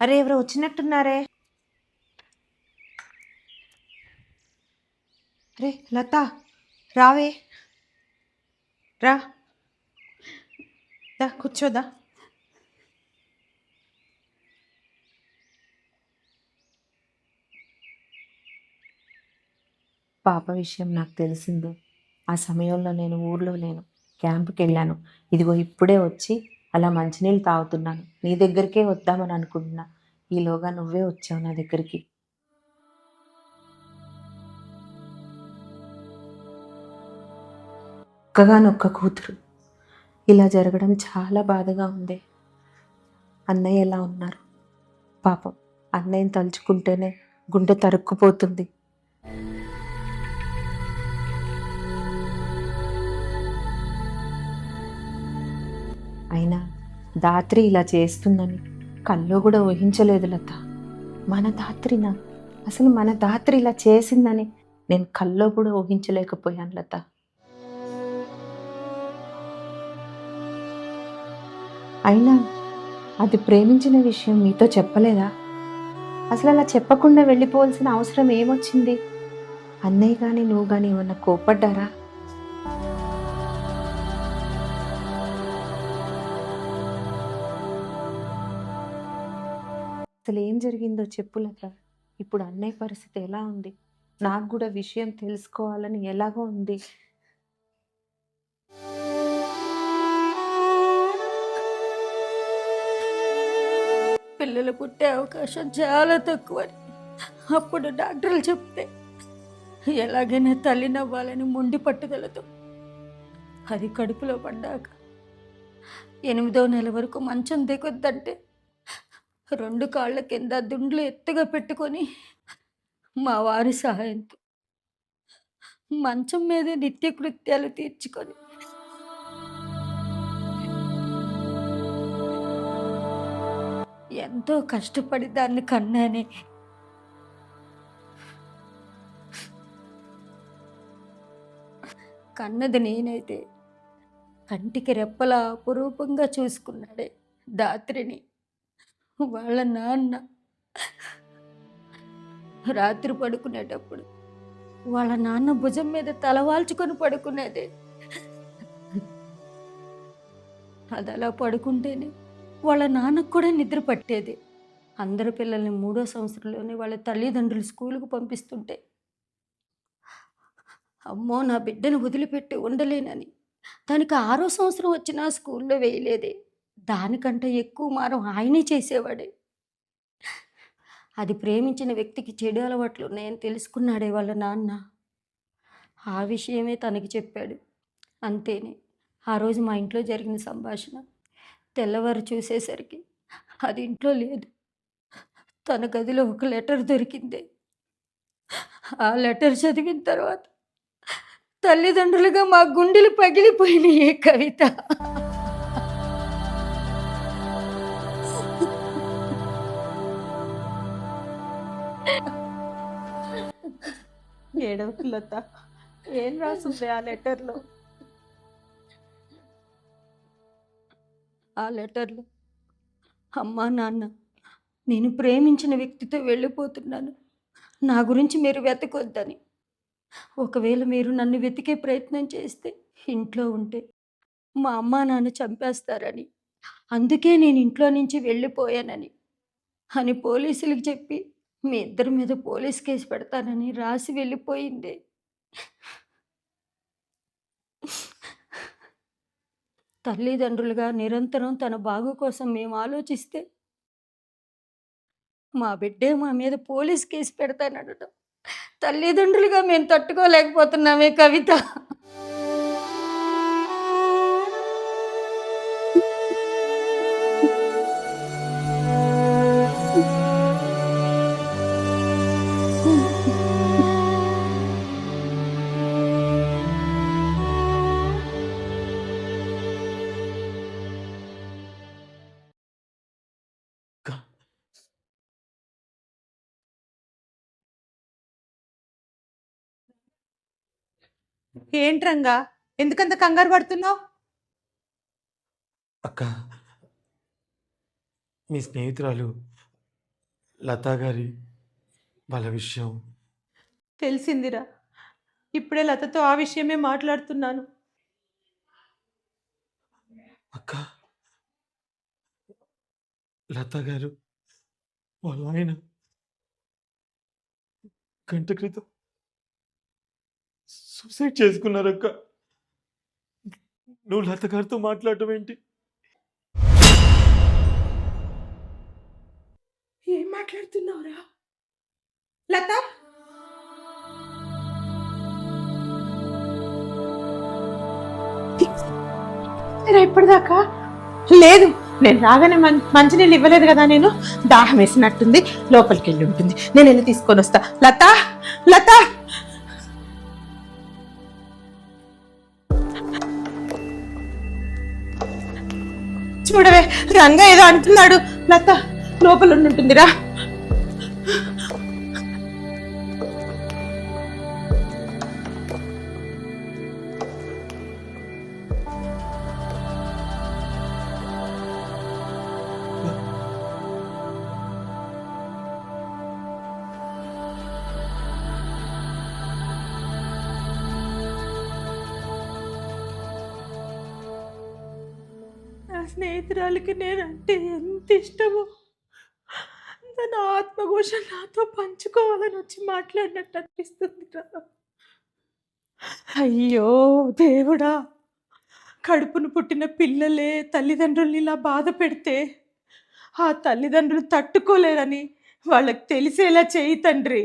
అరే ఎవరో వచ్చినట్టున్నారే. అరే లత రావే. రా. దా కూర్చోదా పాప విషయం నాకు తెలిసింది. ఆ సమయంలో నేను ఊర్లో లేను క్యాంప్కి వెళ్ళాను ఇదిగో ఇప్పుడే వచ్చి అలా మంచినీళ్ళు తాగుతున్నాను. నీ దగ్గరికే వద్దామని అనుకుంటున్నా. ఈలోగా నువ్వే వచ్చావు నా దగ్గరికి. ఒక్కగానొక్క కూతురు. ఇలా జరగడం చాలా బాధగా ఉంది. అన్నయ్య ఎలా ఉన్నారు? పాపం అన్నయ్యని తలుచుకుంటేనే గుండె తరుక్కుపోతుంది. దాత్రి ఇలా చేస్తుందని కల్లో కూడా ఊహించలేదు లత. మన దాత్రినా అసలు మన దాత్రి ఇలా చేసిందని నేను కల్లో కూడా ఊహించలేకపోయాను లత. అయినా అది ప్రేమించిన విషయం మీతో చెప్పలేదా? అసలు అలా చెప్పకుండా వెళ్ళిపోవాల్సిన అవసరం ఏమొచ్చింది? అన్నయ్య కానీ నువ్వు కానీ ఏమన్నా కోపడ్డారా? అసలు ఏం జరిగిందో చెప్పు లత ఇప్పుడు అన్నయ్య పరిస్థితి ఎలా ఉంది? నాకు కూడా విషయం తెలుసుకోవాలని ఎలాగో ఉంది. పిల్లలు పుట్టే అవకాశం చాలా తక్కువ అని అప్పుడు డాక్టర్లు చెప్తే ఎలాగైనా తల్లి నవ్వాలని మొండి పట్టుదలతో. అది కడుపులో పడ్డాక ఎనిమిదో నెల వరకు మంచం దిగొద్దంటే రెండు కాళ్ళ కింద దుండ్లు ఎత్తుగా పెట్టుకొని మా వారి సహాయంతో మంచం మీద నిత్యకృత్యాలు తీర్చుకొని ఎంతో కష్టపడి దాన్ని కన్నానే. కన్నది నేనైతే కంటికి రెప్పలా అపురూపంగా చూసుకున్నాడే దాత్రిని. వాళ్ళ నాన్న రాత్రి పడుకునేటప్పుడు వాళ్ళ నాన్న భుజం మీద తలవాల్చుకొని పడుకునేదే. అది అలా పడుకుంటేనే వాళ్ళ నాన్నకు కూడా నిద్ర పట్టేది. అందరు పిల్లల్ని మూడో సంవత్సరంలోనే వాళ్ళ తల్లిదండ్రులు స్కూలుకు పంపిస్తుంటే అమ్మో నా బిడ్డను వదిలిపెట్టి ఉండలేనని. తనకి ఆరో సంవత్సరం వచ్చినా స్కూల్లో వేయలేదే. దానికంటే ఎక్కువ మారం ఆయనే చేసేవాడే. అది ప్రేమించిన వ్యక్తికి చెడు అలవాట్లు ఉన్నాయని తెలుసుకున్నాడే వాళ్ళ నాన్న. ఆ విషయమే తనకి చెప్పాడు. అంతేనే ఆ రోజు మా ఇంట్లో జరిగిన సంభాషణ తెల్లవారు చూసేసరికి అది ఇంట్లో లేదు. తన గదిలో ఒక లెటర్ దొరికింది. ఆ లెటర్ చదివిన తర్వాత తల్లిదండ్రులుగా మా గుండెలు పగిలిపోయినాయి కవిత. ఏడవ లత. ఏం రాసింది ఆ లెటర్లో? ఆ లెటర్లో అమ్మా నాన్న నేను ప్రేమించిన వ్యక్తితో వెళ్ళిపోతున్నాను. నా గురించి మీరు వెతకొద్దని. ఒకవేళ మీరు నన్ను వెతికే ప్రయత్నం చేస్తే ఇంట్లో ఉంటే మా అమ్మా నాన్న చంపేస్తారని. అందుకే నేను ఇంట్లో నుంచి వెళ్ళిపోయానని అని పోలీసులకు చెప్పి మీ ఇద్దరి మీద పోలీస్ కేసు పెడతానని రాసి వెళ్ళిపోయింది. తల్లిదండ్రులుగా నిరంతరం తన బాగు కోసం మేము ఆలోచిస్తే మా బిడ్డే మా మీద పోలీస్ కేసు పెడతానడటం తల్లిదండ్రులుగా మేము తట్టుకోలేకపోతున్నామే కవిత. ఏంట్రంగా ఎందుకంత కంగారు పడుతున్నావు? అక్క మీ స్నేహితురాలు లతా గారి వాళ్ళ విషయం. తెలిసిందిరా. ఇప్పుడే లతతో ఆ విషయమే మాట్లాడుతున్నాను. అక్క లతా గారు వాళ్ళ ఆయన గంట క్రితం సూసైడ్ చేసుకున్నారక్క. నువ్వు లత గారితో మాట్లాడటం ఏంటి? ఏం మాట్లాడుతున్నావురా? లత? ఇప్పటిదాకా. లేదు నేను రాగానే మంచినీళ్ళు ఇవ్వలేదు కదా నేను. దాహం వేసినట్టుంది లోపలికి వెళ్ళి ఉంటుంది. నేను వెళ్ళి తీసుకొని వస్తా. లత? లత? చూడవే. రంగ ఏదో అంటున్నాడు. లత లోపల ఉంటుందిరా. స్నేహితురాలకి నేనంటే ఎంత ఇష్టమో. తన ఆత్మఘోష నాతో పంచుకోవాలని వచ్చి మాట్లాడినట్టు అనిపిస్తుంది అయ్యో దేవుడా! కడుపును పుట్టిన పిల్లలే తల్లిదండ్రుల్ని ఇలా బాధ పెడితే ఆ తల్లిదండ్రులు తట్టుకోలేరని వాళ్ళకి తెలిసేలా చేయి తండ్రి.